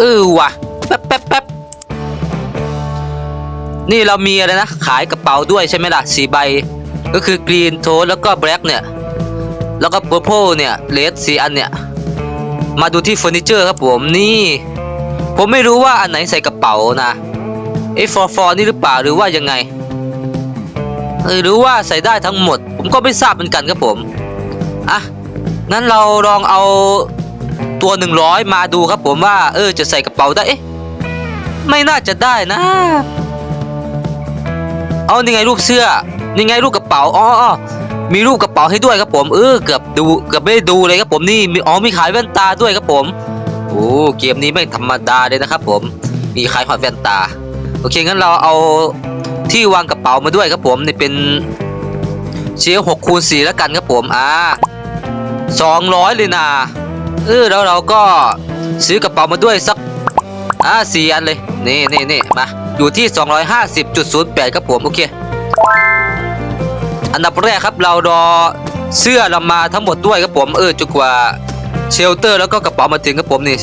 เออว่ะแป๊บแป๊บแป๊บนี่เรามีอะไรนะ ขายกระเป๋าด้วยใช่ไหมล่ะสีใบ ก็คือกรีนโทสแล้วก็แบล็กเนี่ย แล้วก็เปอร์โพเนี่ยเลดสีอันเนี่ย มาดูที่เฟอร์นิเจอร์ครับผมนี่ ผมไม่รู้ว่าอันไหนใส่กระเป๋านะเอฟอร์ฟอนี่หรือเปล่าหรือว่ายังไงหรือว่าใส่ได้ทั้งหมด ผมก็ไม่ทราบเหมือนกันครับผม อะ งั้นเราลองเอา ตัวหนึ่งร้อยมาดูครับผมว่า เออจะใส่กระเป๋าได้เอ๊ะไม่น่าจะได้นะ เอานี่ไงรูปเสื้อนี่ไงรูปกระเป๋าอ๋อมีรูปกระเป๋าให้ด้วยครับผม เออเกือบดูเกือบไม่ได้ดูเลยครับผมนี่มีอ๋อมีขายแว่นตาด้วยครับผมโอ้เกมนี้ไม่ธรรมดาเลยนะครับผมมีขายหอดแว่นตา โอเคงั้นเราเอาที่วางกระเป๋ามาด้วยครับผมนี่เป็นเชียร์หกคูณสี่แล้วกันครับผมอ่าสองร้อยเลยนะ เออแล้วเราก็ซื้อกระเป๋ามาด้วยสักอ่าสี่อันเลย นี่นี่นี่มา อยู่ที่ 250.08ครับผมโอเค อันดับแรกครับเรารอเสื้อเรามาทั้งหมดด้วยครับผมเออจนกว่าเชลเตอร์แล้วก็กระเป๋ามาถึงครับผมนี่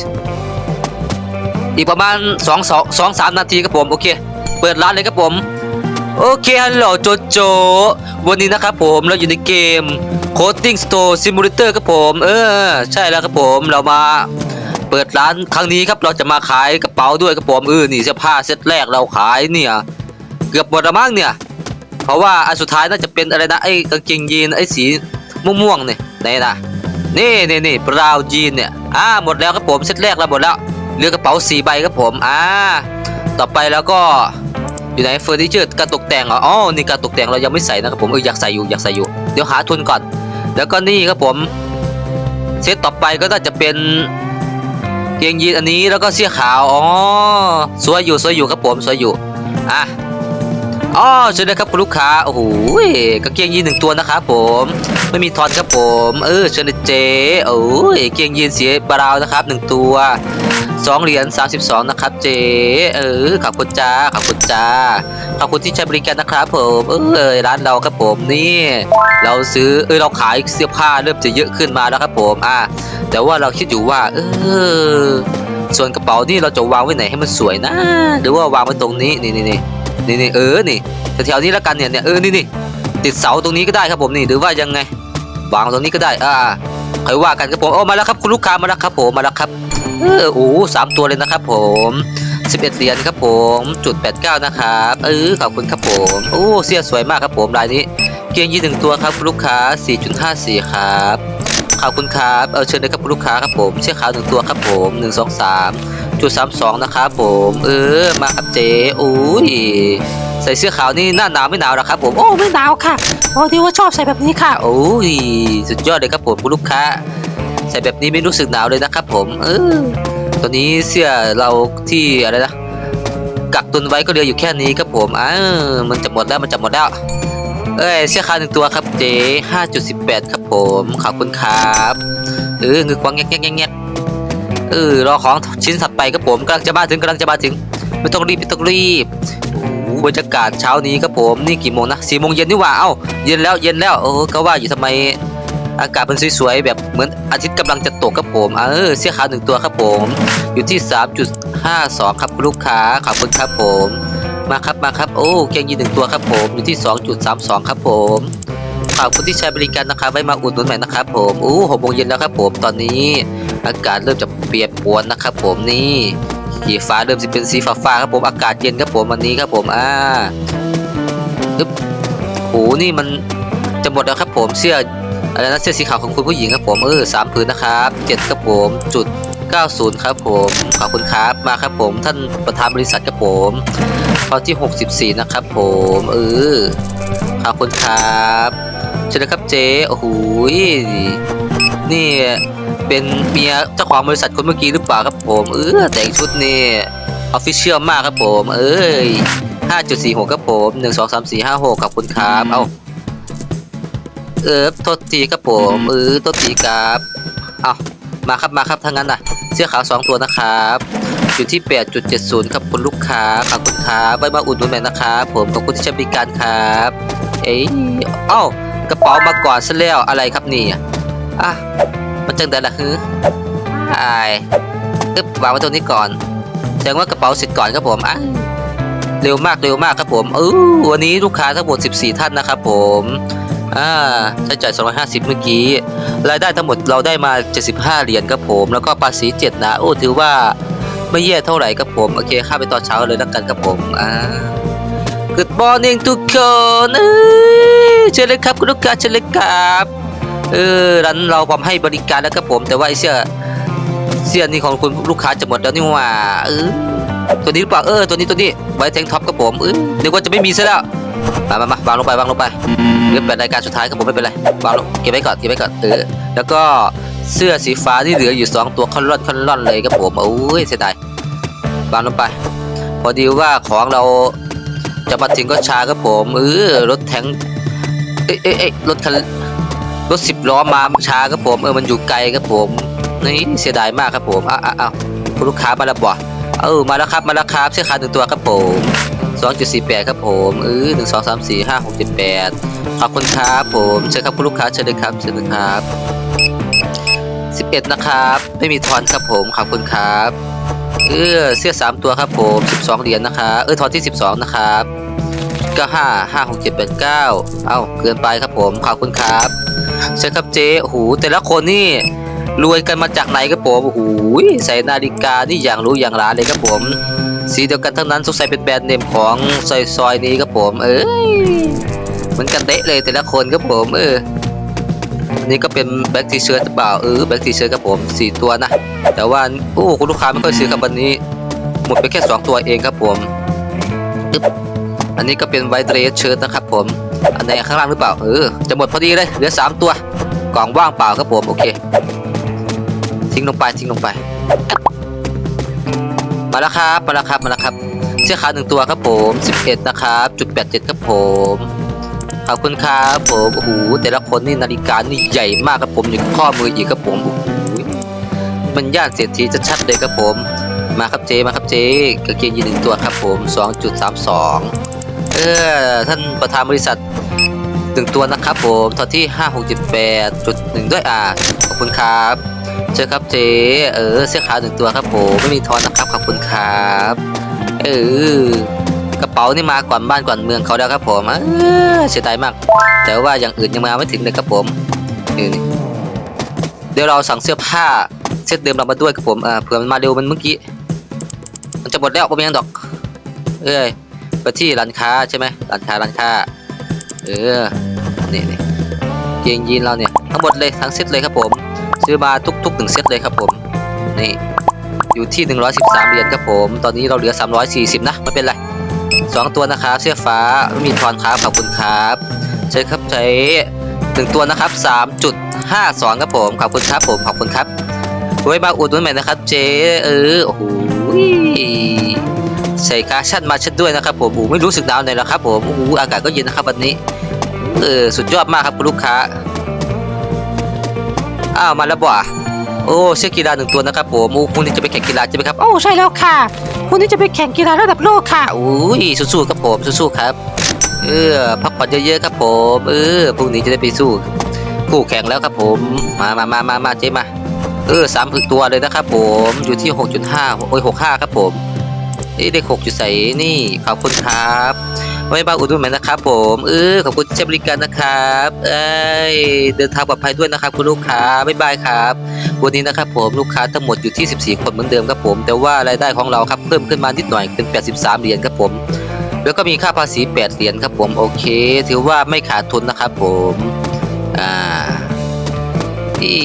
อีกประมาณ2 2 2 3นาทีครับผมโอเค เปิดร้านเลยครับผม โอเคฮัลโหลโจโจ วันนี้นะครับผมเราอยู่ในเกม Coding Store Simulator ครับผม เออ ใช่แล้วครับผมเรามาเปิดร้านครั้งนี้ครับเราจะมาขายกระเป๋าด้วยครับผมเออนี่เสื้อผ้าเซตแรกเราขายเนี่ย เกือบหมดแล้วมั้งเนี่ย เพราะว่าอันสุดท้ายน่าจะเป็นอะไรนะไอ้กางเกงยีนไอ้สีม่วงๆเนี่ยไหนนะนี่นี่นี่บราวยีนเนี่ยอ่าหมดแล้วครับผมเซตแรกแล้วหมดแล้วเหลือกระเป๋าสีใบครับผมอ่าต่อไปแล้วก็ อยู่ไหนเฟอร์นิเจอร์การตกแต่งเหรออ๋อนี่การตกแต่งเรายังไม่ใส่นะครับผมเอออยากใส่อยู่อยากใส่อยู่ เดี๋ยวหาทุนก่อน แล้วก็นี่ครับผมเซตต่อไปก็น่าจะเป็นเกงยีนอันนี้แล้วก็เสื้อขาวอ๋อสวยอยู่สวยอยู่ครับผมสวยอยู่อะอ๋อเชิญเลยครับคุณลูกค้าโอ้โหกางเกงยีนหนึ่งตัวนะครับผมไม่มีทอนครับผม เออเชิญเลยเจ๊โอ้ยกางเกงยีนสีบราวนะครับหนึ่งตัว สองเหรียญสามสิบสองนะครับเจ๊เออขอบคุณจ้าขอบคุณจ้าขอบคุณที่ใช้บริการนะครับผมเออร้านเราครับผมนี่ เราซื้อเออเราขายเสื้อผ้าเริ่มจะเยอะขึ้นมาแล้วครับผมอ่าแต่ว่าเราคิดอยู่ว่า เออส่วนกระเป๋านี่เราจะวางไว้ไหนให้มันสวยนะ หรือว่าวางไว้ตรงนี้นี่นี่นี่นี่นี่เออนี่แถวๆนี้แล้วกันเนี่ยเนี่ยเออนี่นี่ติดเสาตรงนี้ก็ได้ครับผมนี่หรือว่ายังไงวางตรงนี้ก็ได้อ่าค่อยว่ากันครับผมโอ้มาแล้วครับคุณลูกค้ามาแล้วครับผมมาแล้วครับ เออโอ้สามตัวเลยนะครับผม11เหรียญครับผมจุด89นะครับเออขอบคุณครับผมโอ้เสื้อสวยมากครับผมลายนี้เกียงยีนหนึ่งตัวครับคุณลูกค้า 4.54 ครับขอบคุณครับเออเชิญเลยครับคุณลูกค้าครับผมเสื้อขาวหนึ่งตัวครับผม1 2 3จุด32นะครับผมเออมาครับเจ๊อุ้ยใส่เสื้อขาวนี่หน้าหนาวไม่หนาวหรอครับผมโอ้ไม่หนาวค่ะโอ้ที่ว่าชอบใส่แบบนี้ค่ะโอ้ยสุดยอดเลยครับผมคุณลูกค้า ใส่แบบนี้ไม่รู้สึกหนาวเลยนะครับผมเออตอนนี้เสื้อเราที่อะไรนะกักตุนไว้ก็เหลืออยู่แค่นี้ครับผมอ้ามันจะหมดแล้วมันจะหมดแล้วเอ้ยเสื้อขาหนึ่งตัวครับเจ๊ห้าจุดสิบแปดครับผมขอบคุณครับเออเงือกวางแงกแงกแงกแงกเออรอของชิ้นถัดไปครับผมกำลังจะมาถึงกำลังจะมาถึงไม่ต้องรีบไม่ต้องรีบโอ้โหบรรยากาศเช้านี้ครับผมนี่กี่โมงนะสี่โมงเย็นนี่หว่าเอ้าเย็นแล้วเย็นแล้วเออก็ว่าอยู่ทำไม อากาศมันสวยๆแบบเหมือนอาทิตย์กำลังจะตกครับผมเออเสื้อขาวหนึ่งตัวครับผม อยู่ที่ 3.52 ครับลูกค้าขอบคุณครับผม มาครับมาครับโอ้เกงยีนหนึ่งตัวครับผม อยู่ที่ 2.32 ครับผมขอบคุณที่ใช้บริการนะครับไว้มาอุดหนุนใหม่นะครับผมโอ้หกโมงเย็นแล้วครับผมตอนนี้ อากาศเริ่มจะเปลี่ยนปวนนะครับผมนี่สีฟ้าเริ่มจะเป็นสีฟ้าๆครับผมอากาศเย็นครับผมวันนี้ครับผมอ่าอึ๊บโอ้นี่มันจะหมดแล้วครับผมเสื้อ อะไรนะเสื้อสีขาวของคุณผู้หญิงครับผมเออสามผืนนะครับเจ็ดครับผมจุด90ครับผมขอบคุณครับมาครับผม ท่านประธานบริษัทครับผมข้อที่64นะครับผมเออขอบคุณครับเชิญนะครับเจ๊โอ้โหนี่เป็นเมียเจ้าของบริษัทคนเมื่อกี้หรือเปล่าครับผม เออแต่งชุดนี่ออฟฟิเชียลมากครับผม เอ้ย5.46 ครับผม 1 2 3 4 5 6ขอบคุณครับ เอ้า เออโทษทีครับผมเออโทษทีครับเอ้ามาครับมาครับทั้งนั้นนะเสื้อขาวสองตัวนะครับอยู่ที่ 8.70 ครับคุณลูกค้าขอบคุณครับไว้มาอุดหนุนใหม่นะครับผมขอบคุณที่ใช้บริการครับ เอ้ยเอ้ากระเป๋ามาก่อนซะแล้วอะไรครับนี่อะมันจังไดล่ะฮือไอายอึ๊บวางไว้ตรงนี้ก่อนแสดงว่ากระเป๋าเสร็จก่อนครับผมอะเร็วมากเร็วมากครับผมเออวันนี้ลูกค้าทั้งหมด 14 ท่านนะครับผม อ่าใช้จ่าย 250 เมื่อกี้ รายได้ทั้งหมดเราได้มา 75 เหรียญครับผม แล้วก็ภาษี7นะ โอ้ถือว่าไม่แย่เท่าไหร่ครับผม โอเคข้ามไปตอนเช้าเลยแล้วกันครับผม อ่า Good morning ทุกคนเอ้ยเชิญเลยครับคุณลูกค้าเชิญเลยครับเออร้านเราพร้อมให้บริการแล้วครับผม แต่ว่าไอเสื้อเสื้อนี่ของคุณลูกค้าจะหมดแล้วนี่ว่าเออตัวนี้หรือเปล่าเออตัวนี้ตัวนี้ไว้แทงท็อปครับผมเออเดี๋ยวว่าจะไม่มีซะแล้ว มามามาวางลงไปวางลงไปเดี๋ยวเป็นรายการสุดท้ายครับผมไม่เป็นไรวางลงเก็บไว้ก่อนเก็บไว้ก่อนเออแล้วก็เสื้อสีฟ้าที่เหลืออยู่สองตัวคอนร่อนคอนร่อนเลยครับผมโอ้ยเสียดายวางลงไป พอดีว่าของเราจะมาถึงก็ช้าครับผมเออรถแทงเอ้ยเอ้ยเอ้ยรถคันรถสิบล้อมาช้าครับผมเออมันอยู่ไกลครับผมนี่เสียดายมากครับผมอ้าวอ้าวอ้าวคุณลูกค้ามาแล้วบ่เออมาแล้วครับมาแล้วครับเสื้อขาหนึ่งตัวครับผม สองจุดสี่แปดครับผมเออหนึ่งสองสามสี่ห้าหกเจ็ดแปดขอบคุณครับผมเชิญครับคุณลูกค้าเชิญเลยครับเชิญเลยครับสิบเอ็ดนะครับ ไม่มีทอนครับผมขอบคุณครับ เออเสื้อสามตัวครับผมสิบสองเหรียญนะครับเออทอนที่สิบสองนะครับก็ห้าห้าหกเจ็ดแปดเก้าเอ้าเกินไปครับผมขอบคุณครับใช่ครับเจ๊โอ้โหแต่ละคนนี่รวยกันมาจากไหนครับผมโอ้โหใส่นาฬิกานี่อย่างรู้อย่างหลานเลยครับผม สีเดียวกันทั้งนั้นสงสัยเป็นแบรนด์เนมของซอยซอยนี้ครับผม เอ้ยเหมือนกันเดะเลยแต่ละคนครับผมเออนี่ก็เป็นแบ็กทีเชิร์ตเปล่าเออแบ็กทีเชิร์ตครับผมสี่ตัวนะ แต่ว่าโอ้คุณลูกค้าไม่ค่อยซื้อครับวันนี้ หมดไปแค่สองตัวเองครับผมอันนี้ก็เป็นไวท์เดรสเชิ้ตนะครับผม อันไหนข้างล่างหรือเปล่า เออ จะหมดพอดีเลย เหลือสามตัว กล่องว่างเปล่าครับผม โอเค ทิ้งลงไป ทิ้งลงไป มาแล้วครับ มาแล้วครับ มาแล้วครับ เสื้อขาวหนึ่งตัวครับผม11นะครับ จุด87ครับผม ขอบคุณครับผม โอ้โห แต่ละคนนี่นาฬิกานี่ใหญ่มากครับผมอยู่ข้อมืออีกครับผมโอ้โหมันย่านเศรษฐีชัดๆเลยครับผม มาครับเจ มาครับเจกางเกงยีนหนึ่งตัวครับผม 2.32 เออ ท่านประธานบริษัทหนึ่งตัวนะครับผมตอนที่ 5678.1 ด้วยอ่าขอบคุณครับ เจอครับเจเออเสื้อขาวหนึ่งตัวครับผมไม่มีทอนนะครับขอบคุณครับ เออกระเป๋านี่มาก่อนบ้านก่อนเมืองเขาแล้วครับผมเสียดายมาก แต่ว่าอย่างอื่นยังมาไม่ถึงเลยครับผมนี่เดี๋ยวเราสั่งเสื้อผ้าเซตเดิมเรามาด้วยครับผมอ่าเผื่อมันมาเร็วมันเมื่อกี้มันจะหมดแล้วผมยังดอก เอ้ยไปที่ร้านค้าใช่ไหมร้านค้าร้านค้า เออนี่นี่เกงยีนเราเนี่ยทั้งหมดเลยทั้งเซตเลยครับผม ซื้อมาทุกๆหนึ่งเซตเลยครับผม นี่ อยู่ที่ 113 เหรียญครับผม ตอนนี้เราเหลือ 340 นะ ไม่เป็นไรสองตัวนะครับ เสื้อฟ้าไม่มีทอนครับขอบคุณครับ ใช้ครับใช้หนึ่งตัวนะครับ 3.52 ครับผม ขอบคุณครับผม ขอบคุณครับไว้มาอุดหนุนใหม่นะครับเจ๊เออ โอ้โหใส่กาชั่นมาช็ดด้วยนะครับผมโอ้ไม่รู้สึกหนาวเลยแล้วครับผมโอ้อากาศก็เย็นนะครับวันนี้ เออ สุดยอดมากครับคุณลูกค้า อ้าวมาแล้วบ่ะโอ้เสื้อกีฬาหนึ่งตัวนะครับผมโอ้คุณนี่จะไปแข่งกีฬาใช่ไหมครับโอ้ใช่แล้วค่ะคุณนี่จะไปแข่งกีฬาระดับโลกค่ะโอ้ยสู้ๆครับผมสู้ๆครับ เออพักผ่อนเยอะๆครับผมเออพรุ่งนี้จะได้ไปสู้คู่แข่งแล้วครับผมมามามามามาเจ๊มาเออสามพึกตัวเลยนะครับผมอยู่ที่6.5โอ้ย65ครับผมนี่เลข6จุดใส่นี่ขอบคุณครับ ไว้มาอุดหนุนใหมนะครับผมเออขอบคุณที่ใช้บริการนะครับเอ้ยเดินทางปลอดภัยด้วยนะครับคุณลูกค้าบ๊ายบายครับ วันนี้นะครับผมลูกค้าทั้งหมดอยู่ที่ 14 คนเหมือนเดิมครับผม แต่ว่ารายได้ของเราครับเพิ่มขึ้นมานิดหน่อยเป็น 83 เหรียญครับผม แล้วก็มีค่าภาษี 8 เหรียญครับผมโอเค ถือว่าไม่ขาดทุนนะครับผมอ่าอี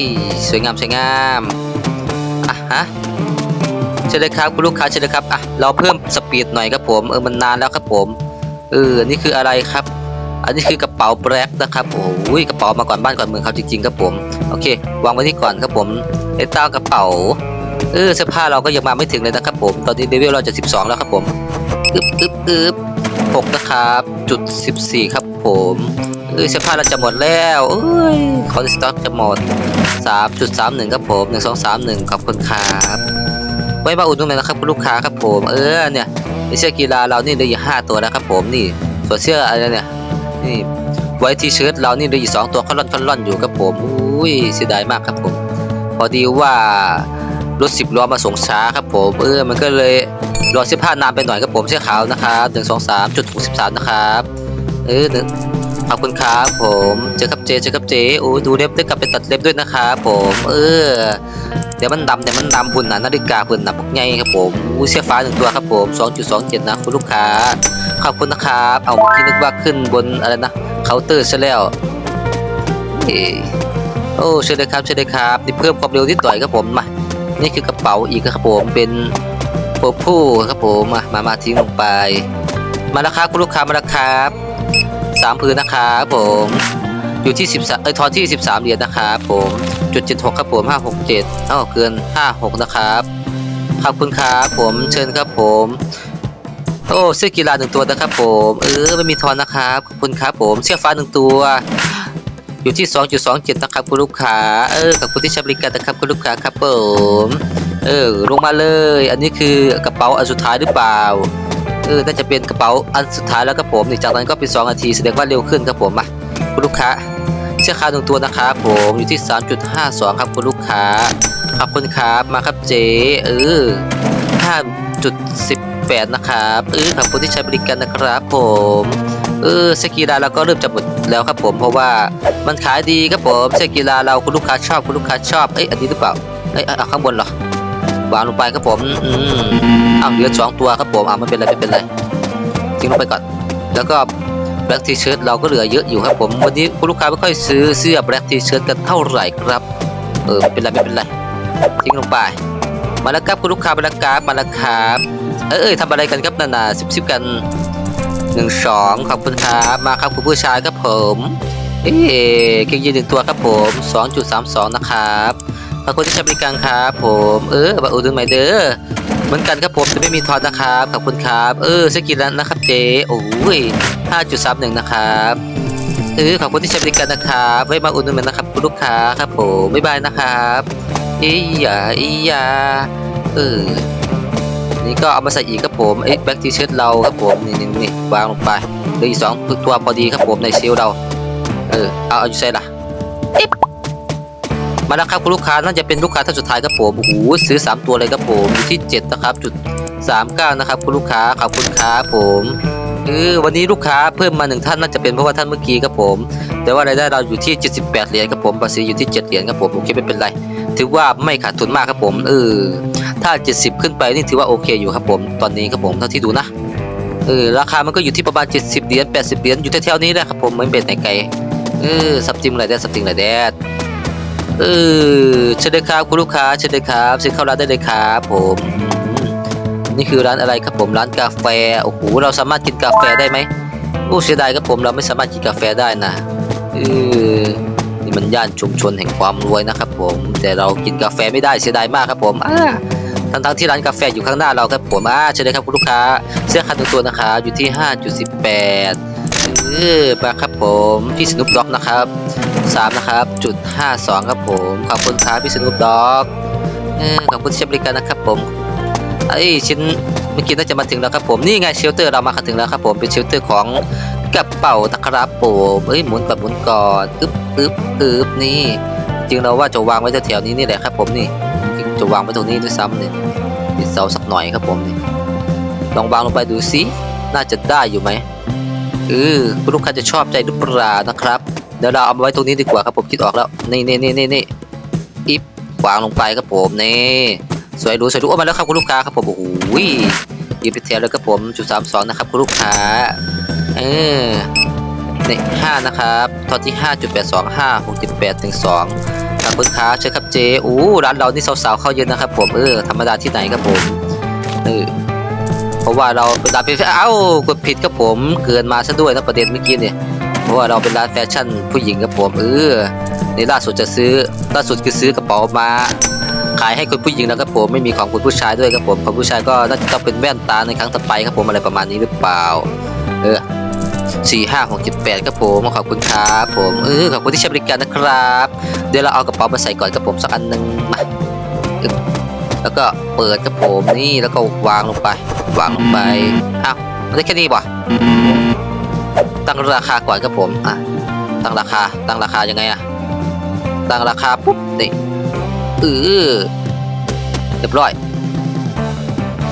สวยงามสวยงามอะฮะเชิญเลยครับคุณลูกค้าเชิญเลยครับอะเราเพิ่มสปีดหน่อยครับผมเออมันนานแล้วครับผม เออนี่คืออะไรครับ อันนี้คือกระเป๋าแบล็กนะครับโอ้ยกระเป๋ามาก่อนบ้านก่อนเมืองเขาจริงๆครับผมโอเควางไว้ที่ก่อนครับผมไอ้เต้ากระเป๋าเออเสื้อผ้าเราก็ยังมาไม่ถึงเลยนะครับผมตอนนี้เลเวลเราจะ 12 แล้วครับผมอึบอึบอึบหกนะครับจุด14 ครับผมเออเสื้อผ้าเราจะหมดแล้วเอ้ยคอนสต็อกจะหมดสามจุดสามหนึ่งครับผมหนึ่งสองสามหนึ่งขอบคุณครับ ไว้มาอุดหนุนนะครับคุณลูกค้าครับผม เออเนี่ยเสื้อกีฬาเรานี่เหลืออยู่ห้าตัวแล้วครับผมนี่ส่วนเสื้ออะไรเนี่ยนี่ไว้ทีเชิ้ตเรานี่เหลืออยู่สองตัวเขาล่อนล่อนอยู่ครับผมอุ้ยเสียดายมากครับผม พอดีว่ารถสิบล้อมาส่งช้าครับผมเออมันก็เลยรอเสื้อผ้านานไปหน่อยครับผมเสื้อขาวนะครับหนึ่งสองสามจุดหกสิบสามนะครับเออหนึ่งขอบคุณครับผมเจอครับเจเจอครับเจโอ้ดูเล็บด้วยกลับไปตัดเล็บด้วยนะครับผม เออ เดี๋ยวมันดำเดี๋ยวมันดำบุญนนะนาฬิกาบุญนะพวกไงครับผมอู้เสื้อฟ้าหนึ่งตัวครับผมสองจุดสองเจ็ดนะคุณลูกค้า ขอบคุณนะครับ เอาเมื่อกี้นึกว่าขึ้นบนอะไรนะเคาน์เตอร์ซะแล้วเอโอ้เชิญเลยครับเชิญเลยครับนี่เพิ่มความเร็วที่ต่อยครับผมมานี่คือกระเป๋าอีกครับผมเป็นโปผู้ครับผมมามามาทิ้งลงไป มาแล้วครับคุณลูกค้ามาแล้วครับสามพื้นนะครับผมอยู่ที่สิบสามเอ้ยทอนที่สิบสามเหรียญนะครับผม จุดเจ็ดหกครับผมห้าหกเจ็ดอ้าวเกินห้าหกนะครับ ขอบคุณครับผมเชิญครับผม โอ้เสื้อกีฬาหนึ่งตัวนะครับผม เออไม่มีทอนนะครับขอบคุณครับผมเสื้อฟ้าหนึ่งตัว อยู่ที่ 2.27 นะครับคุณลูกค้า เออขอบคุณที่ใช้บริการนะครับคุณลูกค้าครับผมเออลงมาเลย อันนี้คือกระเป๋าอันสุดท้ายหรือเปล่าเออน่าจะเป็นกระเป๋าอันสุดท้ายแล้วครับผมนี่จากนั้นก็เป็น2นาทีแสดงว่าเร็วขึ้นครับผมมาคุณลูกค้า เสื้อขาวหนึ่งตัวนะครับผมอยู่ที่ 3.52 ครับคุณลูกค้าขอบคุณครับมาครับเจเออ5.18 นะครับเออขอบคุณที่ใช้บริการนะครับผมเออเสื้อกีฬาเราก็เริ่มจะหมดแล้วครับผมเพราะว่ามันขายดีครับผมเสื้อกีฬาเราคุณลูกค้าชอบคุณลูกค้าชอบเอ้ยอันนี้หรือเปล่าเอ้ยเอาข้างบนเหรอวางลงไปครับผมอืมอ้าวเหลือสองตัวครับผมอ้าวไม่เป็นไรไม่เป็นไรทิ้งลงไปก่อน แล้วก็ แบล็กทีเชิร์ตเราก็เหลือเยอะอยู่ครับผมวันนี้คุณลูกค้าไม่ค่อยซื้อเสื้อแบล็กทีเชิร์ตกันเท่าไหร่ครับ เออไม่เป็นไรไม่เป็นไรทิ้งลงไป มาแล้วครับคุณลูกค้ามาแล้วครับมาแล้วครับเอ้ยทำอะไรกันครับนานาซิบซิบกันหนึ่งสองขอบคุณครับมาครับคุณผู้ชายครับผมเอ๊ะเก่งยืนหนึ่งตัวครับผมสองจุดสามสองนะครับขอบคุณที่ใช้บริการครับผมเออบัตรอุดหนุนใหม่เด้อ มือนกันครับผมจะไม่มีทอนนะครับขอบคุณครับ เออสกินแล้วนะครับเจโอ้ยห้าจุดสามหนึ่งนะครับเออขอบคุณที่ใช้บริการนะครับไว้มาอุดหนุนใหม่นะครับคุณลูกค้าครับผมบ๊ายบายนะครับอีหยาอีหยาเออนี่ก็เอามาใส่อีกครับผมเอ้แบ็กทีเชิร์ตเราครับผมนี่นี่นี่วางลงไปเหลืออีกสองตัวพอดีครับผมในเซลเราเออเอาเอาอยู่ใส่ละอิ๊บ มาแล้วครับคุณลูกค้าน่าจะเป็นลูกค้าท่านสุดท้ายครับผมโอ้โหซื้อสามตัวเลยครับผมอยู่ที่เจ็ดนะครับจุดสามเก้านะครับคุณลูกค้าขอบคุณครับผมเออวันนี้ลูกค้าเพิ่มมาหนึ่งท่านน่าจะเป็นเพราะว่าท่านเมื่อกี้ครับผม แต่ว่ารายได้เราอยู่ที่ 78 เหรียญครับผมภาษีอยู่ที่ 7 เหรียญครับผมโอเคไม่เป็นไร ถือว่าไม่ขาดทุนมากครับผมเออถ้า 70 ขึ้นไปนี่ถือว่าโอเคอยู่ครับผมตอนนี้ครับผมเท่าที่ดูนะเออราคามันก็อยู่ที่ประมาณ 70 เหรียญ 80 เหรียญอยู่แถวๆนี้แหละครับผมเหมือนเบ็ดในไก่เออสับจิมอะไรแดดสับจิมอะไรแดด เออเชิญเลยครับคุณลูกค้าเชิญเลยครับซื้อเข้าร้านได้เลยครับผมนี่คือร้านอะไรครับผมร้านกาแฟโอ้โหเราสามารถกินกาแฟได้ไหมโอ้เสียดายครับผมเราไม่สามารถกินกาแฟได้นะเออนี่มันย่านชุมชนแห่งความรวยนะครับผม แต่เรากินกาแฟไม่ได้เสียดายมากครับผมอ่าทั้งทั้งๆที่ร้านกาแฟอยู่ข้างหน้าเราครับผมอ่าเชิญเลยครับคุณลูกค้าเสื้อคันตัวนะครับอยู่ที่ 5.18เออมาครับผมพี่สนุปด็อกนะครับ 3 นะครับ จุด 52 ครับผม ขอบคุณครับพี่สนุปด็อกขอบคุณที่ใช้บริการนะครับผมไอ้ชิ้นเมื่อกี้น่าจะมาถึงแล้วครับผมนี่ไงเชลเตอร์เรามาถึงแล้วครับผมเป็นเชลเตอร์ของกระเป๋านะครับผมเอ้ยหมุนก่อนหมุนก่อนอึ๊บอึ๊บอึ๊บนี่ จริงเราว่าจะวางไว้แถวๆนี้นี่แหละครับผมนี่จะวางไว้ตรงนี้ด้วยซ้ำเนี่ยติดเสาสักหน่อยครับผมนี่ลองวางลงไปดูสิน่าจะได้อยู่ไหมเออคุณลูกค้าจะชอบใจหรือเปล่านะครับ ดี๋ยวเราเอามาไว้ตรงนี้ดีกว่าครับผมคิดออกแล้ว นี่นี่นี่นี่นี่อิฟวางลงไปครับผมนี่สวยรูสวยรูโอ้มาแล้วครับคุณลูกค้าครับผมโอ้โหยืนไปแถวเลยครับผมจุดสามสองนะครับคุณลูกค้าเออนี่ห้านะครับตอที่ห้าจุดแปดสองห้าหกจุดแปดถึงสองขอบคุณครับเชิญครับเจอู้ร้านเรานี่สาวๆเข้าเยอะนะครับผมเออธรรมดาที่ไหนครับผมเออเพราะว่าเราเป็นร้านเป็นเอ้ากดผิดครับผมเกินมาซะด้วยนะประเด็นเมื่อกี้เนี่ย ราะว่าเราเป็นร้านแฟชั่นผู้หญิงครับผมเออในล่าสุดจะซื้อล่าสุดคือซื้อกระเป๋ามาขายให้คนผู้หญิงนะครับผมไม่มีของคุณผู้ชายด้วยครับผมของผู้ชายก็น่าจะต้องเป็นแว่นตาในครั้งต่อไปครับผมอะไรประมาณนี้หรือเปล่า เออสี่ห้าหกเจ็ดแปดครับผมขอบคุณครับผมเออขอบคุณที่ใช้บริการนะครับ เดี๋ยวเราเอากระเป๋ามาใส่ก่อนครับผมสักอันหนึ่งมาแล้วก็เปิดครับผมนี่แล้วก็วางลงไป วางลงไปอ้าวมันได้แค่นี้ป่ะ ตั้งราคาก่อนครับผมอะตั้งราคาตั้งราคายังไงอะตั้งราคาปุ๊บนี่เออเรียบร้อย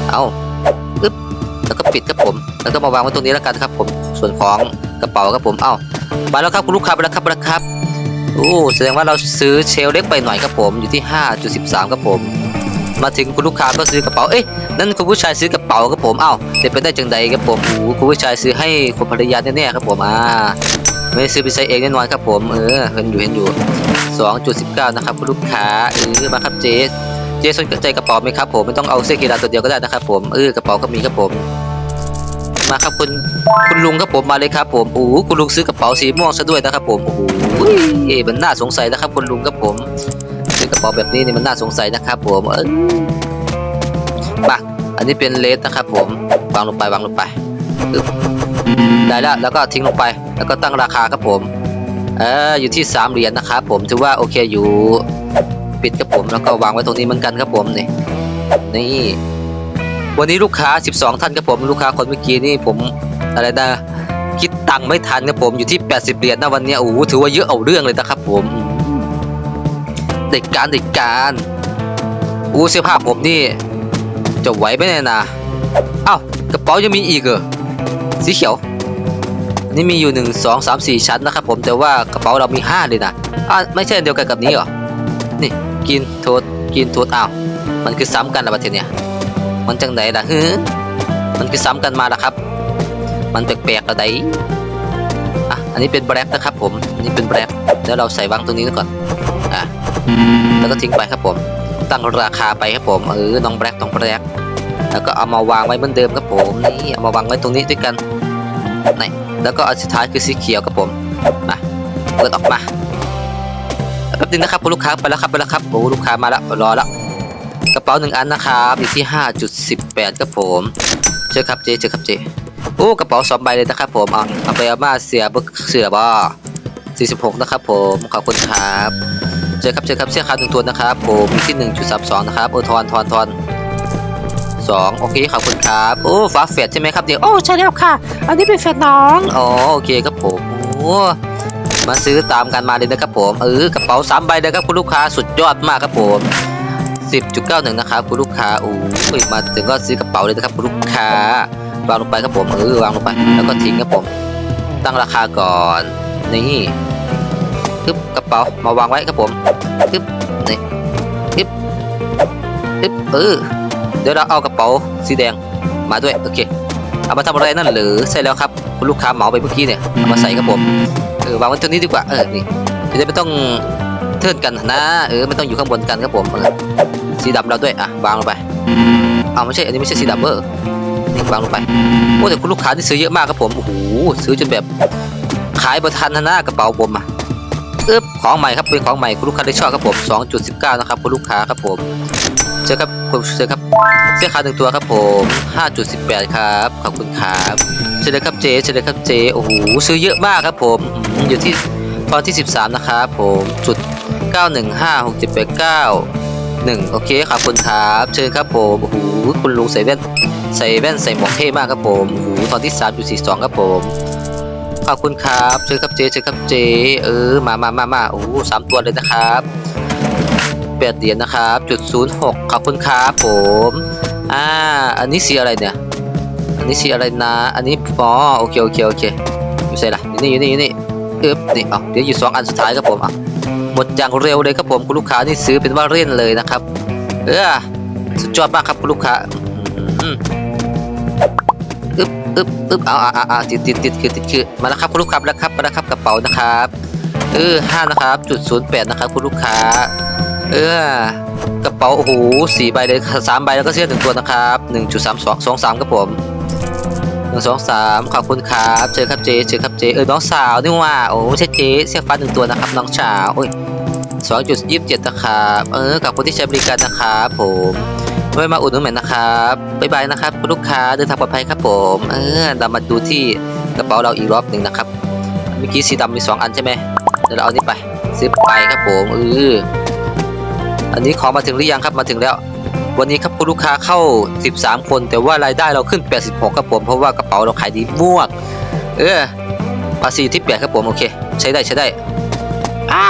เอาอึ๊บแล้วก็ปิดครับผม แล้วก็มาวางไว้ตรงนี้แล้วกันครับ ผมส่วนของกระเป๋าครับผมเอ้ามาแล้วครับคุณลูกค้ามาแล้วครับมาแล้วครับโอ้แสดงว่าเราซื้อเชลเล็กไปหน่อยครับผมอยู่ที่ 5.13ครับผม มาถึงคุณลูกค้าก็ซื้อกระเป๋าเอ๊ะนั่นคุณผู้ชายซื้อกระ เป๋าครับผมเอ้าเด็ดไปได้จังใดครับผมโอ้คุณผู้ชายซื้อให้คุณภรรยาแน่ๆครับผมอ่าไม่ได้ซื้อไปใช้เองแน่นอนครับผมเออเห็นอยู่เห็นอยู่ 2.19 นะครับคุณลูกค้าเออมาครับเจ๊เจ๊สนใจกระเป๋าไหมครับผมไม่ต้องเอาเสื้อกีฬาตัวเดียวก็ได้นะครับผมเออกระเป๋าก็มีครับผมมาครับคุณคุณลุงครับผมมาเลยครับผมโอ้โหคุณลุงซื้อกระเป๋าสีม่วงซะด้วยนะครับผมโอ้โหมันน่าสงสัยนะครับคุณลุงครับผมซื้อกระเป๋าแบบนี้นี่มันน่าสงสัยนะครับผมเออ อันนี้เป็นเลสนะครับผมวางลงไปวางลงไปได้แล้วแล้วก็ทิ้งลงไป แล้วก็ตั้งราคาครับผมเอออยู่ที่สามเหรียญนะครับผมถือว่าโอเคอยู่ปิดครับผมแล้วก็วางไว้ตรงนี้เหมือนกันครับผมนี่นี่วันนี้ลูกค้า 12 ท่านครับผมลูกค้าคนเมื่อกี้นี่ผมอะไรนะคิดตังค์ไม่ทันครับผมอยู่ที่ 80 เหรียญนะวันนี้โอ้โหถือว่าเยอะเอาเรื่องเลยนะครับผมเด็กการเด็กการอู้เสื้อผ้าผมนี่ จะไหวไหมเนี่ยนะเอ้ากระเป๋ายังมีอีกเหรอสีเขียว นี่มีอยู่หนึ่งสองสามสี่ชั้นนะครับผมแต่ว่ากระเป๋าเรามีห้าเลยนะอ่าไม่ใช่เดียวกันกับนี้เหรอนี่กินโทษกินโทษอ้าวมันคือซ้ำกันเหรอประเทศเนี่ยมันจังไหนล่ะฮึมันคือซ้ำกันมาละครับ มันแปลกๆอะไรอะอันนี้เป็นแบล็คนะครับผมอันนี้เป็นแบล็คแล้วเราใส่วางตรงนี้ก่อนอะแล้วก็ทิ้งไปครับผม ตั้งราคาไปครับผมเออน้องแบล็คน้องแบล็คแล้วก็เอามาวางไว้เหมือนเดิมครับผมนี่เอามาวางไว้ตรงนี้ด้วยกันนี่แล้วก็อันสุดท้ายคือสีเขียวครับผมมาเปิดออกมาแป๊บนึงนะครับคุณลูกค้าไปแล้วครับไปแล้วครับโอ้ลูกค้ามาแล้วรอแล้วกระเป๋าหนึ่งอันนะครับอยู่ที่ 5.18ครับผมเจอครับเจเจอครับเจโอ้กระเป๋าสองใบเลยนะครับผมเอาเอาไปเอามาเสียบเสือบ่46 นะครับผมขอบคุณครับ เจอครับเจอครับเสื้อขาวหนึ่งตัวนะครับผมอยู่ที่1.32นะครับโอทอนทอนทอนสองโอเคขอบคุณครับโอ้ฟ้าเฟดใช่ไหมครับเดี๋ยวโอ้ใช่แล้วค่ะ อันนี้เป็นแฟนน้องอ๋อโอเคครับผมโอ้มาซื้อตามกันมาเลยนะครับผมเออกระเป๋าสามใบเลยครับคุณลูกค้าสุดยอดมากครับผม10.91นะครับคุณลูกค้าโอ้ยมาถึงก็ซื้อกระเป๋าเลยนะครับคุณลูกค้าวางลงไปครับผมเออวางลงไปแล้วก็ทิ้งครับผมตั้งราคาก่อนนี่ ปึ๊บกระเป๋ามาวางไว้ครับผมปึ๊บนี่ปึ๊บปึ๊บเออเดี๋ยวเราเอากระเป๋าสีแดงมาด้วยโอเคเอามาทำอะไรนั่นหรือใช่แล้วครับคุณลูกค้าเหมาไปเมื่อกี้เนี่ยเอามาใส่ครับผมเออวางไว้ตรงนี้ดีกว่าเออนี่จะได้ไม่ต้องเทิร์นกันนะเออไม่ต้องอยู่ข้างบนกันครับผมเออสีดำเราด้วยอะวางลงไปเอาไม่ใช่อันนี้ไม่ใช่สีดำเบอร์นี่วางลงไปโอ้แต่คุณลูกค้าที่ซื้อเยอะมากครับผมโอ้โหซื้อจนแบบขายประทันนะกระเป๋าผมอะเอ๊บของใหม่ครับเป็นของใหม่คุณลูกค้าได้ชอบครับผม 2.19 นะครับคุณลูกค้าครับผมเจอครับผมเจอครับเสื้อขาวหนึ่งตัวครับผม 5.18 ครับขอบคุณครับเชิญเลยครับเจเชิญเลยครับเจโอ้โหซื้อเยอะมากครับผมอยู่ที่ตอนที่ 13 นะครับผมจุด9156789 1 โอเคขอบคุณครับเชิญครับผมโอ้โหคุณลุงใส่แว่นใส่แว่นใส่หมวกเท่มากครับผมโอ้โหตอนที่ 3.42 ครับผม อบคุณครับเชิญครับเจเชิญครับเจ เออมามามามาโอ้สามตัวเลยนะครับแปดเหรียญนะครับจุดศูนย์หกขอบคุณครับผมอ่าอันนี้สีอะไรเนี่ยอันนี้สีอะไรนะอันนี้อ๋อโอเคโอเคโอเคอยู่ใส่ละอยู่นี่อยู่นี่อยู่นี่เอ๊บนี่เอาเดี๋ยวอยู่สองอันสุดท้ายครับผมอะหมดอย่างเร็วเลยครับผมคุณลูกค้านี่ซื้อเป็นว่าเล่นเลยนะครับ เออสุดยอดมากครับคุณลูกค้าอืม อึ๊บอึ๊บอึ๊บเอาอ่าอ่าติดติดติดคือติดคือมาแล้วครับคุณลูกค้ามาแล้วครับมาแล้วครับกระเป๋านะครับเออห้านะครับจุดศูนย์แปดนะครับคุณลูกค้า เออกระเป๋าโอ้โหสี่ใบเลยสามใบแล้วก็เสื้อหนึ่งตัวนะครับหนึ่งจุดสามสองสองสามครับผมหนึ่งสองสามขอบคุณครับเจอครับเจเจอครับเจเออน้องสาวนี่ว่าโอ้ไม่ใช่เจเสื้อฟ้าหนึ่งตัวนะครับน้องสาวโอ้ยสองจุดยี่สิบเจ็ดนะครับเออกับคนที่ใช้บริการนะครับผม ไว้มาอุดหนุนใหม่นะครับบ๊ายบายนะครับคุณลูกค้าเดินทางปลอดภัยครับผมเออเรามาดูที่กระเป๋าเราอีกรอบหนึ่งนะครับเมื่อกี้สีดำมีสองอันใช่ไหมเดี๋ยวเราเอานี่ไปซื้อไปครับผมเอออันนี้ของมาถึงหรือยังครับมาถึงแล้ว วันนี้ครับคุณลูกค้าเข้า 13 คน แต่ว่ารายได้เราขึ้น 86ครับผมเพราะว่ากระเป๋าเราขายดีมวก เออภาษีที่8ครับผมโอเค ใช้ได้ใช้ได้อ้า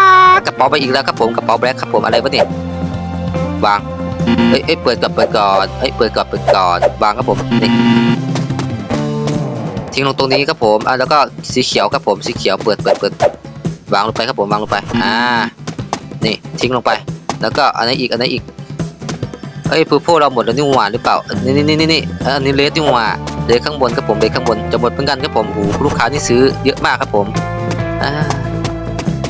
กระเป๋าไปอีกแล้วครับผมกระเป๋าแบล็คครับผมอะไรวะเนี่ยวาง เอ้ยเอ้ยเปิดก่อนเปิดก่อนเอ้ยเปิดก่อนเปิดก่อนวางครับผมนี่ทิ้งลงตรงนี้ครับผมอะแล้วก็สีเขียวครับผมสีเขียวเปิดเปิดเปิดวางลงไปครับผมวางลงไปอ่านี่ทิ้งลงไป แล้วก็อันนี้อีกอันนี้อีกเอ้ยพูพวกเราหมดแล้วนี่หว่าหรือเปล่านี่นี่นี่นี่นี่เอออันนี้เลสนี่หว่าเลสข้างบนครับผมเลสข้างบนจะหมดเหมือนกันครับผมโอ้ลูกค้านี่ซื้อเยอะมากครับผมอ่า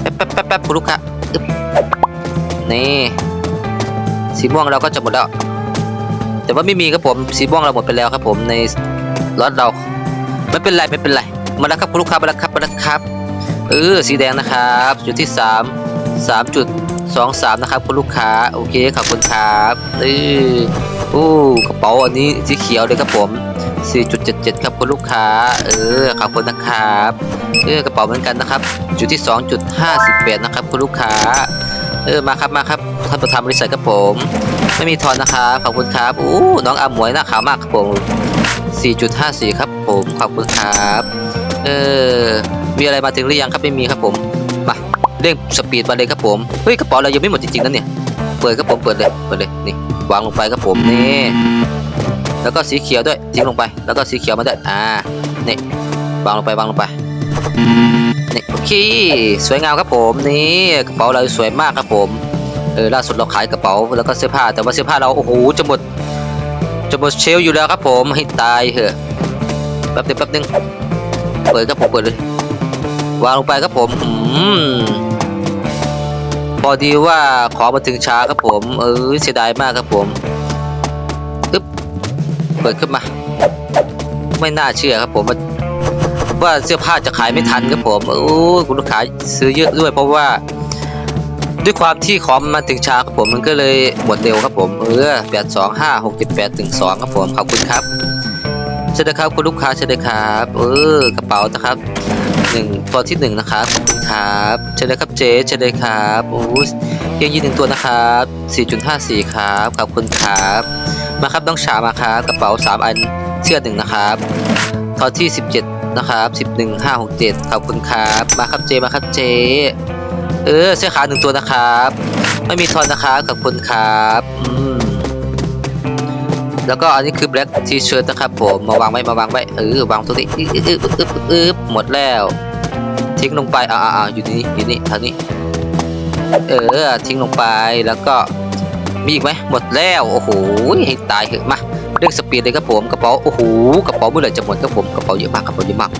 แป๊บแป๊บแป๊บแป๊บลูกค้านี่ สีม่วงเราก็จะหมดแล้ว แต่ว่าไม่มีครับผมสีม่วงเราหมดไปแล้วครับผมในรถเราไม่เป็นไรไม่เป็นไรมาแล้วครับคุณลูกค้ามาแล้วครับมาแล้วครับเออสีแดงนะครับจุดที่สามสามจุดสองสามนะครับคุณลูกค้าโอเคขอบคุณครับเออโอ้กระเป๋าอันนี้สีเขียวเลยครับผม4.77 ครับคุณลูกค้า เออขอบคุณนะครับเออกระเป๋าเหมือนกันนะครับจุดที่ 2.58 นะครับคุณลูกค้า เออมาครับมาครับท่านประธานบริษัทครับผม ไม่มีทอนนะครับขอบคุณครับอู้น้องอาหมวยหน้าขาวมากครับผม4.54 ครับผมขอบคุณครับเออมีอะไรมาถึงหรือยังครับไม่มีครับผมมาเร่งสปีดมาเลยครับผมเฮ้ยกระเป๋าเรายังไม่หมดจริงๆนะเนี่ยเปิดครับผมเปิดเลยเปิดเลยนี่วางลงไปครับผมนี่แล้วก็สีเขียวด้วยทิ้งลงไป แล้วก็สีเขียวมาด้วยอ่านี่วางลงไปวางลงไป โอเค สวยงามครับผมนี่กระเป๋าเราสวยมากครับผมเออล่าสุดเราขายกระเป๋าแล้วก็เสื้อผ้า แต่ว่าเสื้อผ้าเราโอ้โหจะหมดจะหมดเชลฟ์อยู่แล้วครับผมให้ตายเถอะแป๊บนึงแป๊บนึงเปิดครับผมเปิดเลยวางลงไปครับผมอืมพอดีว่าขอมาถึงช้าครับผม เออเสียดายมากครับผมอึ๊บเปิดขึ้นมา ไม่น่าเชื่อครับผมว่า ว่าเสื้อผ้าจะขายไม่ทันครับผมโอ้ยคุณลูกค้าซื้อเยอะด้วยเพราะว่า ด้วยความที่ของมาถึงช้าครับผมมันก็เลยหมดเร็วครับผมเออแปดสองห้าหกเจ็ดแปดถึงสองครับผมขอบคุณครับเชิญเลยครับคุณลูกค้าเชิญเลยครับเออกระเป๋านะครับหนึ่งตัวที่หนึ่งนะครับขอบคุณครับเชิญเลยครับเจ๊เชิญเลยครับโอ้ยเพียงยีนหนึ่งตัวนะครับสี่จุดห้าสี่ครับขอบคุณครับมาครับน้องฉามาครับกระเป๋าสามอันเสื้อหนึ่งนะครับทอที่สิบเจ็ด นะครับสิบหนึ่งห้าหกเจ็ดขอบคุณครับ มาครับเจมาครับเจ เออเสื้อขาวหนึ่งตัวนะครับ ไม่มีทอนนะครับขอบคุณครับอืมแล้วก็อันนี้คือ black t-shirt นะครับผมมาวางไว้มาวางไว้เออวางตรงนี้อึ๊บอึ๊บอึ๊บอึ๊บหมดแล้ว ทิ้งลงไปอ่าอ่าอยู่นี่อยู่นี่ทางนี้เออทิ้งลงไปแล้วก็มีอีกไหมหมดแล้วโอ้โหให้ตายเถอะมา เร่งสปีดเลยครับผมกระเป๋าโอ้โหกระเป๋าเมื่อไหร่จะหมดครับผมกระเป๋าเยอะมากกระเป๋าเยอะมาก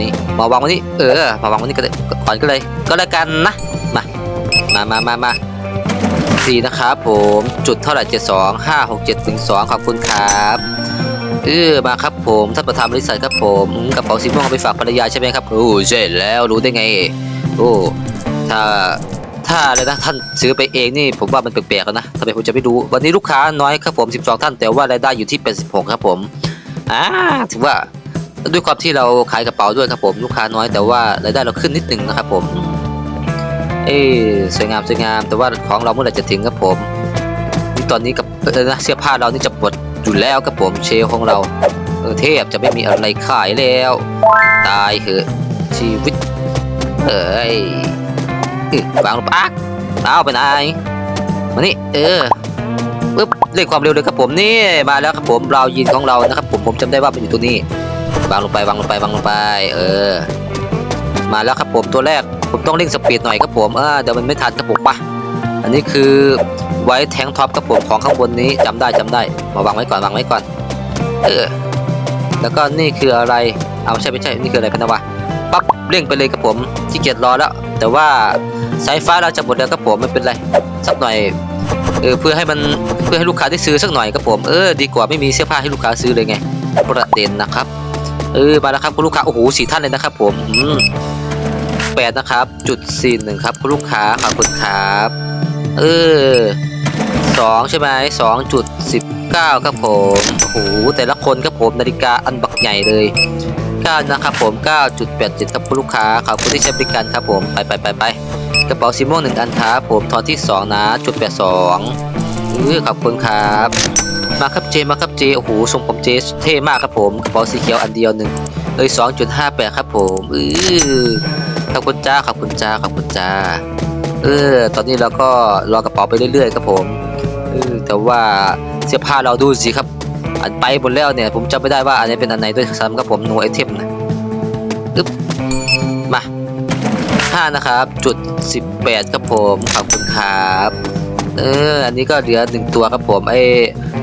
นี่มาวางไว้นี่เออมาวางไว้นี่ก็ได้ก่อนก็เลย ก็แล้วกันนะมามามามามาสี่นะครับผมจุดเท่าไหร่เจ็ดสองห้าหกเจ็ดถึงสองขอบคุณครับเออมาครับผมท่านประธานบริษัทครับผมกระเป๋าสีม่วงเอาไปฝากภรรยาใช่ไหมครับโอ้ใช่แล้วรู้ได้ไง โอ้ถ้า ถ้าเลยนะท่านซื้อไปเองนี่ผมว่ามันแปลกๆแล้วนะทำไมผมจะไม่รู้ วันนี้ลูกค้าน้อยครับผม 12 ท่าน แต่ว่ารายได้อยู่ที่ 86 ครับผมอ่าถือว่าด้วยความที่เราขายกระเป๋าด้วยครับผมลูกค้าน้อยแต่ว่ารายได้เราขึ้นนิดหนึ่งนะครับผม เอ้สวยงามสวยงามแต่ว่าของเราเมื่อไหร่จะถึงครับผมนี่ตอนนี้กับเออนะเสื้อผ้าเรานี่จะหมดอยู่แล้วครับผมเชลของเราเออเทพจะไม่มีอะไรขายแล้ว ตายเหอะชีวิต เอ้ยเอ้ย วางลงไปอะเอาไปไหนมานี่เออปึ๊บเร่งความเร็วเลยครับผมนี่มาแล้วครับผมเรายินของเรานะครับ ผมผมจำได้ว่ามันอยู่ตรงนี้วางลงไปวางลงไปวางลงไป เออ มาแล้วครับผมตัวแรกผมต้องเร่งสปีดหน่อยครับผมเออเดี๋ยวมันไม่ทันครับผมปะอันนี้คือไว้แทงท็อปครับผมของข้างบนนี้จำได้จำได้ มาวางไว้ก่อนวางไว้ก่อน เออ แล้วก็นี่คืออะไรเอาใช่ไม่ใช่นี่คืออะไรกันนะวะปั๊บเร่งไปเลยครับผมขี้เกียจรอแล้ว แต่ว่า สายฟ้าเราจะหมดแล้วครับผมไม่เป็นไรสักหน่อยเออเพื่อให้มันเพื่อให้ลูกค้าได้ซื้อสักหน่อยครับผมเออดีกว่าไม่มีเสื้อผ้าให้ลูกค้าซื้อเลยไง ประเด็นนะครับเออมาแล้วครับคุณลูกค้าโอ้โหสี่ท่านเลยนะครับ ผมอืมแปดนะครับจุดสี่หนึ่งครับคุณลูกค้าขอบคุณครับเออสองใช่ไหมสองจุดสิบเก้าครับผมโอ้โหแต่ละคนครับผมนาฬิกาอันบักใหญ่เลย9นะครับผม 9.87 ครับคุณลูกค้าขอบคุณที่ใช้บริการครับผม ไปไปไปไป กระเป๋าสีม่วงหนึ่งอันครับผมทอนที่2นะจุด82อือขอบคุณครับ มาครับเจมาครับเจโอ้โหทรงผมเจเท่มากครับผมกระเป๋าสีเขียวอันเดียวหนึ่งเลย2.58ครับผมอือขอบคุณจ้าขอบคุณจ้าขอบคุณจ้าเออตอนนี้เราก็รอกระเป๋าไปเรื่อยๆครับผมเออแต่ว่าเสื้อผ้าเราดูสิครับ อันไปหมดแล้วเนี่ย ผมจำไม่ได้ว่าอันไหนี้เป็นอันไหนด้วยซ้ำครับผม no item นะอึ๊บ 5 นะครับ จุด 18 ครับผม ขอบคุณครับ เออ อันนี้ก็เหลือ 1 ตัวครับผม ไอ้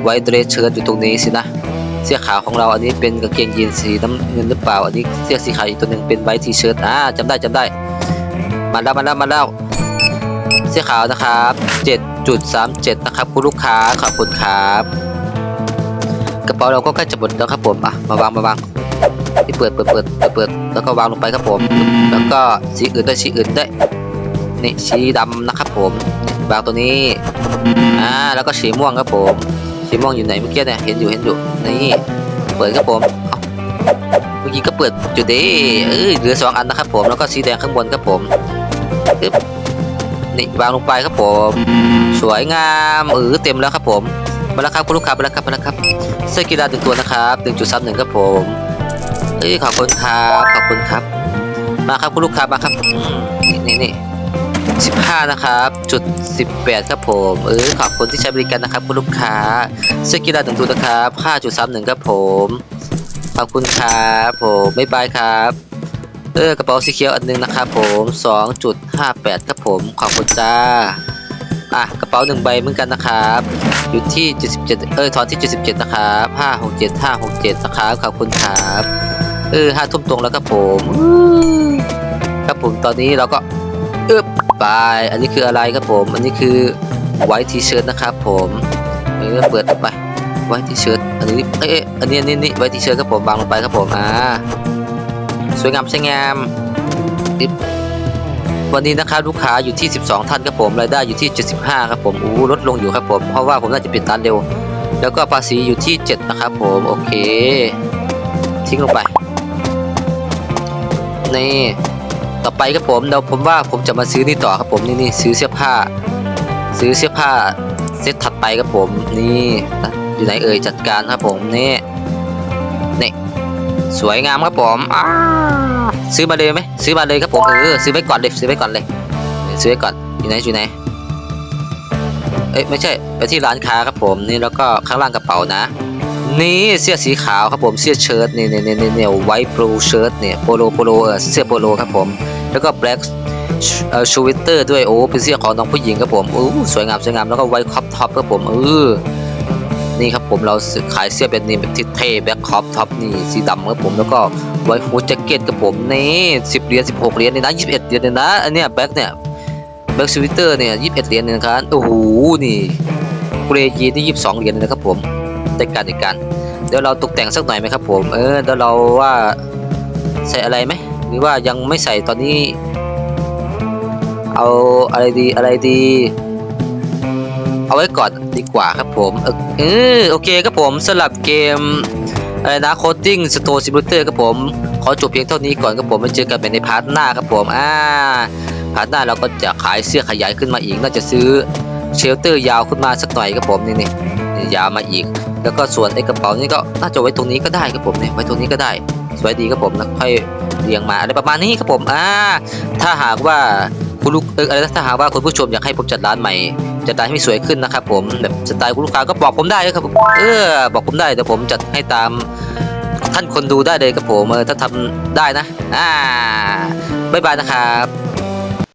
ไวท์เดรสเชิร์ตอยู่ตรงนี้สินะ เสื้อขาวของเราอันนี้เป็นกางเกงยีนสีน้ำเงินหรือเปล่า อันนี้เสื้อสีขาวอีกตัวหนึ่งเป็นไวท์ทีเชิร์ตอ่าจำได้จำได้ มาแล้วมาแล้วมาแล้ว เสื้อขาวนะครับ 7.37 นะครับคุณลูกค้า ขอบคุณครับกระเป๋าเราก็ใกล้จะหมดแล้วครับผมอะมาวางมาวางที่เปิดเปิดเปิดเปิดเปิดแล้วก็วางลงไปครับผม แล้วก็สีอื่นด้วยสีอื่นด้วยนี่สีดำนะครับผมวางตัวนี้ อ่า แล้วก็สีม่วงครับผม สีม่วงอยู่ไหนเมื่อกี้เนี่ย เห็นอยู่ เห็นอยู่ นี่ เปิดครับผม เมื่อกี้ก็เปิดอยู่ดีเออเหลือสองอันนะครับผม แล้วก็สีแดงข้างบนครับผมนี่วางลงไปครับผม สวยงามเออเต็มแล้วครับผม มาแล้วครับคุณลูกค้ามาแล้วครับมาแล้วครับเสื้อกีฬาหนึ่งตัวนะครับ1.31ครับผม เอ้ยขอบคุณครับขอบคุณครับ มาครับคุณลูกค้ามาครับอืมนี่นี่นี่สิบห้านะครับจุดสิบแปดครับผมเออขอบคุณที่ใช้บริการนะครับคุณลูกค้าเสื้อกีฬาหนึ่งตัวนะครับห้าจุดสามหนึ่งครับผมขอบคุณครับผมบ๊ายบายครับเออกระเป๋าสีเขียวอันหนึงนะครับผมสองจุดห้าแปดครับผมขอบคุณจ้าอะกระเป๋าหนึ่งใบเหมือนกันนะครับอยู่ที่77เอ้ยทอนที่77นะครับ567 567นะครับขอบคุณครับ เออห้าทุ่มตรงแล้วครับผมครับผมตอนนี้เราก็เอ๊บไปอันนี้คืออะไรครับผม อันนี้คือไวท์ทีเชิร์ตนะครับผมเออเปิดไปไวท์ทีเชิร์ตอันนี้เอ๊ะอันนี้อันนี้นี่ไวท์ทีเชิร์ตครับผมวางลงไปครับผมอ่าสวยงามสวยงามวันนี้นะครับลูกค้าอยู่ที่ 12 ท่านครับผมรายได้อยู่ที่ 75 ครับผมอู้ลดลงอยู่ครับผม เพราะว่าผมน่าจะปิดร้านเร็ว แล้วก็ภาษีอยู่ที่ 7 นะครับผม โอเค ทิ้งลงไป นี่ต่อไปครับผมเดี๋ยวผมว่าผมจะมาซื้อนี่ต่อครับผมนี่นี่ซื้อเสื้อผ้า ซื้อเสื้อผ้าเซตถัดไปครับผมนี่อยู่ไหนเอ่ยจัดการครับผมนี่นี่สวยงามครับผมอ้าซื้อมาเลยไหมซื้อมาเลยครับผมเออซื้อไว้ก่อนเลยซื้อไว้ก่อนเลยซื้อไว้ก่อนอยู่ไหนอยู่ไหนเอ้ยไม่ใช่ไปที่ร้านค้าครับผมนี่แล้วก็ข้างล่างกระเป๋านะ นี่เสื้อสีขาวครับผมเสื้อเชิ้ตนี่นี่นี่นี่เนี่ยไวท์โปรเชิ้ตเนี่ยโปโลโปโลเสื้อโปโลครับผม แล้วก็แบล็กชูวิตเตอร์ด้วยโอ้เป็นเสื้อของน้องผู้หญิงครับผมโอ้สวยงามสวยงามแล้วก็ไวท์คอปท็อปครับผมเออนี่ครับผมเราขายเสื้อแบบนี้แบบที่เท่แบ็คคอปท็อปนี่สีดำครับผมแล้วก็ไวท์ฮูดแจ็คเก็ตครับผมนี่สิบเหรียญสิบหกเหรียญนี่นะยี่สิบเอ็ดเหรียญเลยนะอันเนี้ยแบ็คเนี่ยแบ็คชูวิตเตอร์เนี่ยยี่สิบเอ็ดเหรียญเนี่ยนะครับโอ้โหนี่เกรย์ยีนี่ยี่สิบสองเหรียญนะครับผม ได้การได้การเดี๋ยวเราตกแต่งสักหน่อยไหมครับผมเออเดี๋ยวเราว่าใส่อะไรไหมหรือว่ายังไม่ใส่ตอนนี้ เอาอะไรดีอะไรดี เอาไว้ก่อนดีกว่าครับผมเออโอเคครับผมสำหรับเกมอะไรนะโคดดิ้งสโตร์ซิมูเตอร์ครับผม ขอจบเพียงเท่านี้ก่อนครับผมมาเจอกันใหม่ในพาร์ทหน้าครับผมอ่าพาร์ทหน้าเราก็จะขายเสื้อขยายขึ้นมาอีกน่าจะซื้อเชลเตอร์ยาวขึ้นมาสักหน่อยครับผมนี่นี่ยาวมาอีก แล้วก็ส่วนไอ้กระเป๋านี่ก็น่าจะไว้ตรงนี้ก็ได้ครับผมเนี่ยไว้ตรงนี้ก็ได้ สวยดีครับผมแล้วค่อยเรียงมาอะไรประมาณนี้ครับผมอ่าถ้าหากว่าคุณลูกเอออะไรถ้าหากว่าคุณผู้ชมอยากให้ผมจัดร้านใหม่จัดร้านให้มีสวยขึ้นนะครับผมแบบสไตล์คุณลูกค้าก็บอกผมได้ครับผมเออบอกผมได้เดี๋ยวผมจัดให้ตามท่านคนดูได้เลยครับผมเออถ้าทำได้นะอ่าบ๊ายบายนะครับ